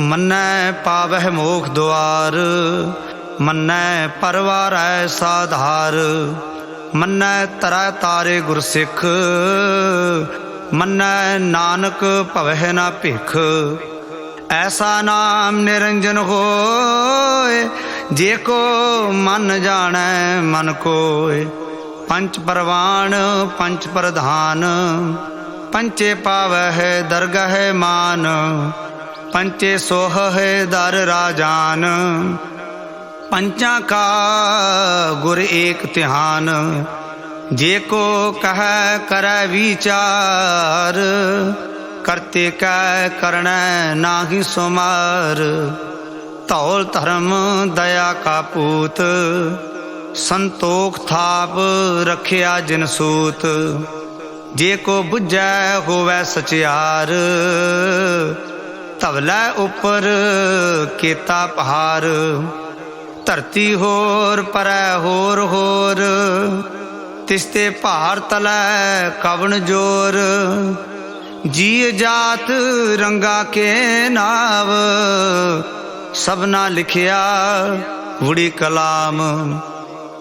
ਮੰਨੈ ਪਾਵਹਿ ਮੋਖ ਦੁਆਰ, ਮੰਨੈ ਪਰਵਾਰੈ ਸਾਧਾਰ, ਮੰਨੈ ਤਰੈ ਤਾਰੇ ਗੁਰ ਸਿੱਖ ਮੰਨੈ ਨਾਨਕ ਭਵਹਿ ਨਾ ਭਿਖ। ਐਸਾ ਨਾਮ ਨਿਰੰਜਨ ਹੋਏ, ਜੇ ਕੋ ਮਨ ਜਾਣੈ ਮਨ ਕੋਏ। ਪੰਚ ਪਰਵਾਣ, ਪੰਚ ਪ੍ਰਧਾਨ, ਪੰਚੇ ਪਾਵਹਿ ਦਰਗਹਿ ਮਾਨ। ਪੰਚੇ ਸੋਹ ਹੈ ਦਰ ਰਾਜਾਨ, ਪੰਚਾਂ ਕਾ ਗੁਰ ਏਕ ਧਿਆਨ, ਜੇ ਕੋ ਕਹੈ ਕਰੈ ਵਿਚਾਰ, ਕਰਤੇ ਕੈ ਕਰਣੈ ਨਾਹੀ ਸੁਮਾਰ। ਧੌਲ ਧਰਮ ਦਇਆ ਕਾ ਪੂਤ, ਸੰਤੋਖ ਥਾਪ ਰਖਿਆ ਜਿਨ ਸੂਤ। ਜੇ ਕੋ 부ਝੈ ਹੋਵੈ ਸਚਿਆਰ ਧਵਲੇ ਉੱਪਰ ਕੀਤਾ ਪਹਾਰ। ਧਰਤੀ ਹੋਰ, ਪਰੈ ਹੋਰ ਹੋਰ। ਤਿਸਤੇ ਭਾਰ ਤਲੈ ਕਵਣ ਜੋਰ। ਜੀ ਜਾਤ ਰੰਗਾ ਕੇ ਨਾਵ। ਸਭਨਾ ਲਿਖਿਆ ਵੁੜੀ ਕਲਾਮ।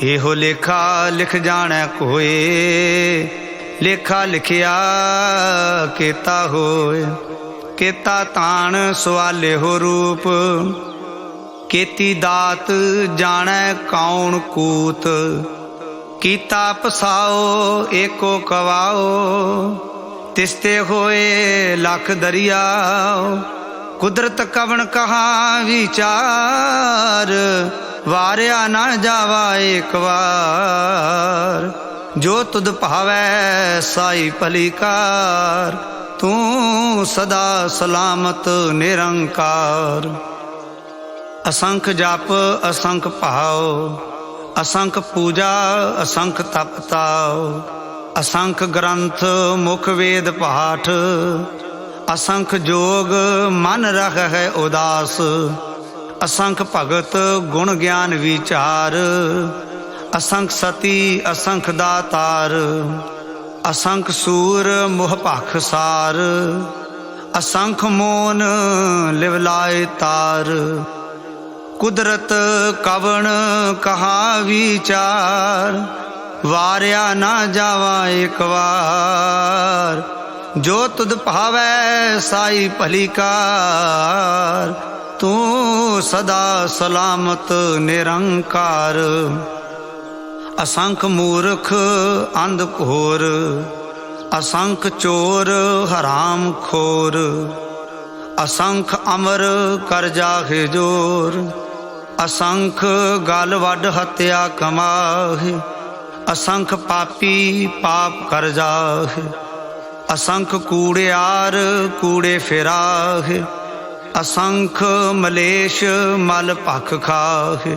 ਇਹੋ ਲੇਖਾ ਲਿਖ ਜਾਣੈ ਕੋਏ। ਲੇਖਾ ਲਿਖਿਆ ਕੀਤਾ ਹੋਏ। ਕੀਤਾ ਤਾਣ ਸਵਾਲੇ ਹੋ ਰੂਪ, ਕੀਤੀ ਦਾਤ ਜਾਣੈ ਕੌਣ ਕੂਤ, ਕੀਤਾ ਪਸਾਓ ਏਕੋ ਕਵਾਓ, ਤਿਸਤੇ ਹੋਏ ਲੱਖ ਦਰਿਆ ਕੁਦਰਤ ਕਵਣ ਕਹਾ ਵਿਚਾਰ, ਵਾਰਿਆ ਨਾ ਜਾਵਾ ਏਕ ਵਾਰ, ਜੋ ਤੁਧ ਭਾਵੈ ਸਾਈ ਭਲੀਕਾਰ। ਤੂੰ ਸਦਾ ਸਲਾਮਤ ਨਿਰੰਕਾਰ। ਅਸੰਖ ਜਪ, ਅਸੰਖ ਭਾਉ, ਅਸੰਖ ਪੂਜਾ, ਅਸੰਖ ਤਪ ਤਾਉ। ਅਸੰਖ ਗ੍ਰੰਥ, ਮੁਖ ਵੇਦ ਪਾਠ, ਅਸੰਖ ਜੋਗ, ਮਨ ਰਖ ਹੈ ਉਦਾਸ। ਅਸੰਖ ਭਗਤ, ਗੁਣ ਗਿਆਨ ਵਿਚਾਰ। ਅਸੰਖ ਸਤੀ, ਅਸੰਖ ਦਾਤਾਰ। ਅਸੰਖ ਸੂਰ ਮੋਹ ਭਖ ਸਾਰ, ਅਸੰਖ ਮੋਨ ਲਿਵਲਾਏ ਤਾਰ। ਕੁਦਰਤ ਕਵਣ ਕਹਾ ਵਿਚਾਰ, ਵਾਰਿਆ ਨਾ ਜਾਵਾ ਇੱਕ ਵਾਰ। ਜੋ ਤੁਧ ਭਾਵੈ ਸਾਈ ਭਲੀਕਾਰ ਤੂੰ ਸਦਾ ਸਲਾਮਤ ਨਿਰੰਕਾਰ। ਅਸੰਖ ਮੂਰਖ ਅੰਧ ਘੋਰ, ਅਸੰਖ ਚੋਰ ਹਰਾਮ ਖੋਰ, ਅਸੰਖ ਅਮਰ ਕਰ ਜਾਹੇ ਜੋਰ, ਅਸੰਖ ਗਲ ਵੱਡ ਹਤਿਆ ਕਮਾਹੇ, ਅਸੰਖ ਪਾਪੀ ਪਾਪ ਕਰ ਜਾਹੇ, ਅਸੰਖ ਕੂੜਿਆਰ ਕੂੜੇ ਫਿਰਾਹੇ, ਅਸੰਖ ਮਲੇਸ਼ ਮਲ ਭਖ ਖਾਹੇ।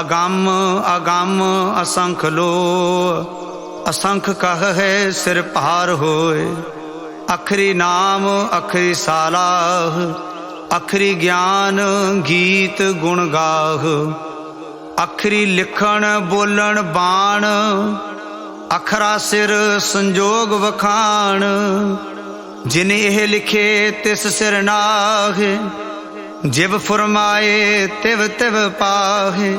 ਅਗੰਮ ਅਗੰਮ ਅਸੰਖ ਲੋ ਅਸੰਖ ਕਹ ਹੈ ਸਿਰ ਭਾਰ ਹੋਏ। ਅਖਰੀ ਨਾਮ, ਅਖਰੀ ਸਾਲਾਹ। ਅਖਰੀ ਗਿਆਨ, ਗੀਤ ਗੁਣ ਗਾਹ। ਅਖਰੀ ਲਿਖਣ, ਬੋਲਣ, ਬਾਣ। ਅਖਰਾ ਸਿਰ ਸੰਜੋਗ ਵਖਾਣ। ਜਿਨ ਇਹ ਲਿਖੇ, ਤਿਸ ਸਿਰ ਨਾਹੇ। ਜਿਵ ਫਰਮਾਏ, ਤਿਵ ਤਿਵ ਪਾਹੇ।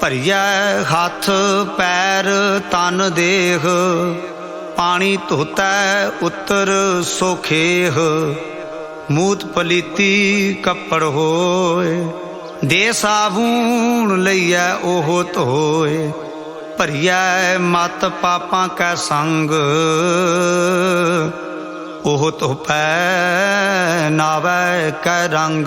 ਭਰੀਐ ਹੱਥ, ਪੈਰ, ਤਨ ਦੇਹ। ਪਾਣੀ ਧੋਤੈ, ਉਤਰ ਸੋਖੇਹ। ਮੂਤ ਪਲੀਤੀ ਕੱਪੜ ਹੋਏ। ਦੇ ਸਾਬੂਨ ਲਈਐ ਉਹ ਧੋਏ। ਭਰੀਐ ਮਤ ਪਾਪਾਂ ਕੈ ਸੰਗ। ਉਹ ਧੋਪੈ, ਨਾਵੈ ਕੈ ਰੰਗ।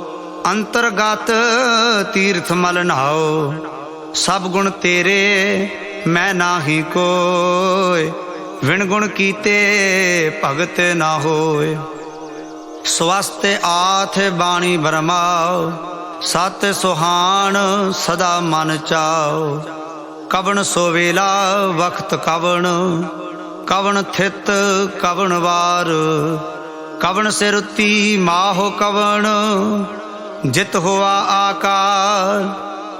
ਅੰਤਰਗਤ ਤੀਰਥ ਮਲ ਨਹਾਓ। ਸਭ ਗੁਣ ਤੇਰੇ, ਮੈਂ ਨਾਹੀ ਕੋਇ। ਵਿਣ ਗੁਣ ਕੀਤੇ ਭਗਤ ਨਾ ਹੋਏ ਸਵਸਤੇ ਆਥ ਬਾਣੀ ਬਰਮਾਓ। ਸਤ ਸੁਹਾਣ ਸਦਾ ਮਨ ਚਾਓ। ਕਵਣ ਸੋ ਵੇਲਾ, ਵਖਤ ਕਵਣ। ਕਵਣ ਥਿਤ, ਕਵਣ ਵਾਰ। ਕਵਣ ਸਿਰਤੀ ਮਾਹੋ ਕਵਣ। ਜਿਤ ਹੋਆ ਆਕਾਰ,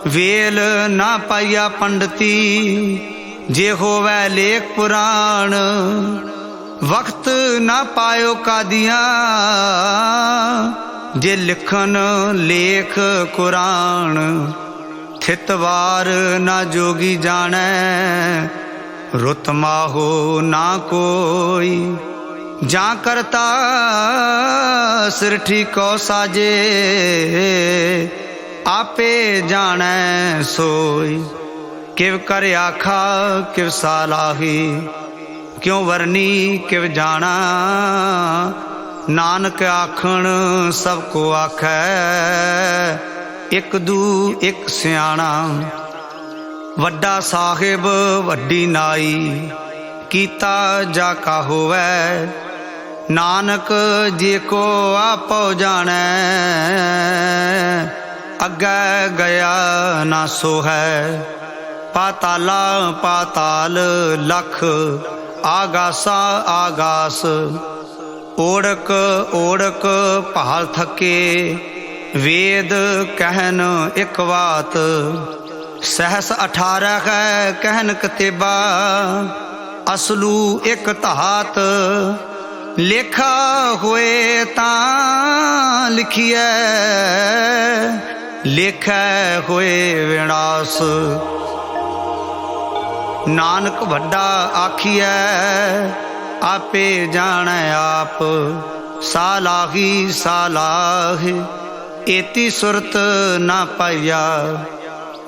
ਵੇਲ ਨਾ ਪਾਈਆ ਪੰਡਤੀ, ਜੇ ਹੋਵੇ ਲੇਖ ਪੁਰਾਣ ਵਕਤ ਨਾ ਪਾਇਓ ਕਾਦੀਆਂ, ਜੇ ਲਿਖਨ ਲੇਖ ਕੁਰਾਨ ਥਿਤਵਾਰ ਨਾ ਜੋਗੀ ਜਾਣੈ ਰੁਤਮਾ ਹੋ ਨਾ ਕੋਈ। ਜਾਂ ਕਰਤਾ ਸਿਰ ਕੋ ਸਾਜੇ, ਆਪੇ ਜਾਣੈ ਸੋਈ। ਕਿਵ ਕਰ ਆਖਾ, ਕਿਵ ਸਾਲਾਹੀ, ਕਿਉ ਵਰਨੀ, ਕਿਵ ਜਾਣਾ। ਨਾਨਕ ਆਖਣ, ਸਭ ਕੋ ਆਖੈ, ਇੱਕ ਦੂ, ਇੱਕ ਸਿਆਣਾ। ਵੱਡਾ ਸਾਹਿਬ, ਵੱਡੀ ਨਾਈ, ਕੀਤਾ ਜਾ ਕਾ ਹੋਵੈ ਨਾਨਕ ਜੇ ਕੋ ਆਪੋ ਜਾਣੈ, ਅੱਗੇ ਗਿਆ ਨਾ ਸੋ ਹੈ ਪਾਤਾਲਾ ਪਾਤਾਲ ਲਖ, ਆਗਾਸਾ ਆਗਾਸ। ਓੜਕ ਓੜਕ ਭਾਲ ਥਕੇ, ਵੇਦ ਕਹਿਨ ਇਕ ਬਾਤ। ਸਹਸ 18 ਹੈ ਕਹਿਨ ਕਤੇਬਾ, ਅਸਲੂ ਇਕ ਧਾਤ। ਲੇਖਾ ਹੋਏ ਤਾਂ ਲਿਖੀਐ, ਲੇਖੈ ਹੋਏ ਵਿਨਾਸ਼। ਨਾਨਕ ਵੱਡਾ ਆਖੀਐ, ਆਪੇ ਜਾਣੈ ਆਪ, ਸਾਲਾਹੀ ਸਾਲਾਹ। ਏਤੀ ਸੁਰਤ ਨਾ ਪਾਇਆ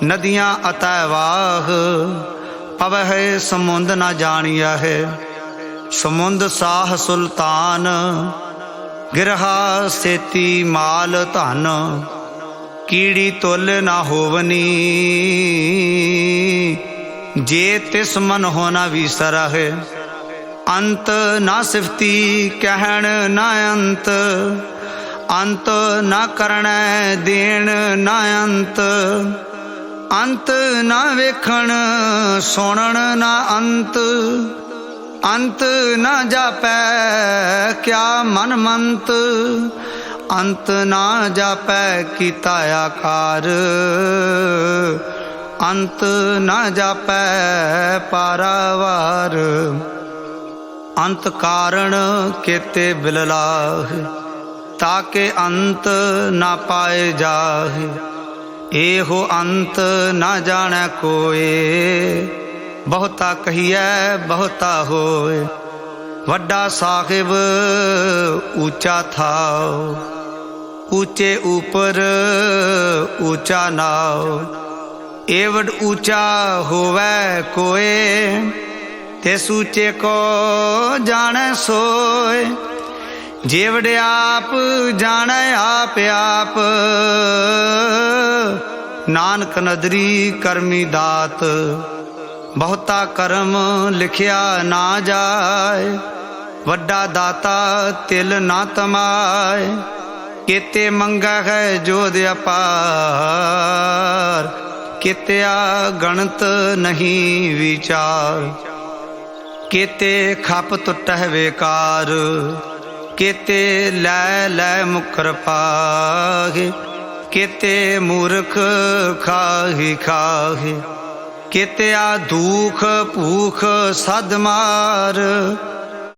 ਨਦੀਆਂ ਅਤੈ ਵਾਹ। ਪਵਹਿ ਸਮੁੰਦ ਨਾ ਜਾਣਿਆ ਹੈ। ਸਮੁੰਦ ਸਾਹ ਸੁਲਤਾਨ, ਗਿਰਹਾ ਸੇਤੀ ਮਾਲ ਧਨ, ਕੀੜੀ ਤੁਲ ਨਾ ਹੋਵਨੀ। ਜੇ ਤਿਸ ਮਨ ਹੋਣਾ ਵਿਸਰ ਹੈ ਅੰਤ ਨਾ ਸਿਫਤੀ ਕਹਿਣ ਨਾ ਅੰਤ ਅੰਤ ਨਾ ਕਰਣੈ ਦੇਣ ਨਾ ਅੰਤ ਅੰਤ ਨਾ ਵੇਖਣ, ਸੁਣਨ ਨਾ ਅੰਤ। ਅੰਤ ਨਾ ਜਾਪੈ, ਕਿਆ ਮਨ ਮੰਤ ਅੰਤ ਨਾ ਜਾਪੈ, ਕੀਤਾ ਆਕਾਰ। ਅੰਤ ਨਾ ਜਾਪੈ, ਪਾਰਾਵਾਰ। ਅੰਤ ਕਾਰਣ ਕੇਤੇ ਬਿਲਲਾਹ, ਤਾਕੇ ਅੰਤ ਨਾ ਪਾਏ ਜਾਹੇ। ਇਹੋ ਅੰਤ ਨਾ ਜਾਣੈ ਕੋਏ। ਬਹੁਤਾ ਕਹੀਐ, ਬਹੁਤਾ ਹੋਏ ਵੱਡਾ ਸਾਹਿਬ ਉੱਚਾ ਥਾਉ। ਉੱਚੇ ਉਪਰ ਉੱਚਾ ਨਾਉ। ਏਵੜ ਉੱਚਾ ਹੋਵੇ ਕੋਏ ਤੇ ਸੂਚੇ ਕੋ ਜਾਣੈ ਸੋਏ ਜੇਵੜ ਆਪ ਜਾਣੈ ਆਪ ਆਪ। ਨਾਨਕ ਨਦਰੀ ਕਰਮੀ ਦਾਤ। ਬਹੁਤਾ ਕਰਮ ਲਿਖਿਆ ਨਾ ਜਾਏ, ਵੱਡਾ ਦਾਤਾ ਤਿਲ ਨਾ ਤਮਾਏ, ਕੀਤੇ ਮੰਗਾ ਹੈ ਜੋਧ ਅਪਾਰ, ਕੀਤਿਆ ਗਣਤ ਨਹੀਂ ਵਿਚਾਰ। ਕੀਤੇ ਖਪ ਟੁੱਟਹਿ ਵੇਕਾਰ, ਕੀਤੇ ਲੈ ਲੈ ਮੁਕਰ ਪਾਗੇ ਕੀਤੇ ਮੂਰਖ ਖਾਹੀ ਖਾਹੀ। ਕੀਤਿਆ ਦੁਖ ਭੂਖ ਸਦ ਮਾਰ।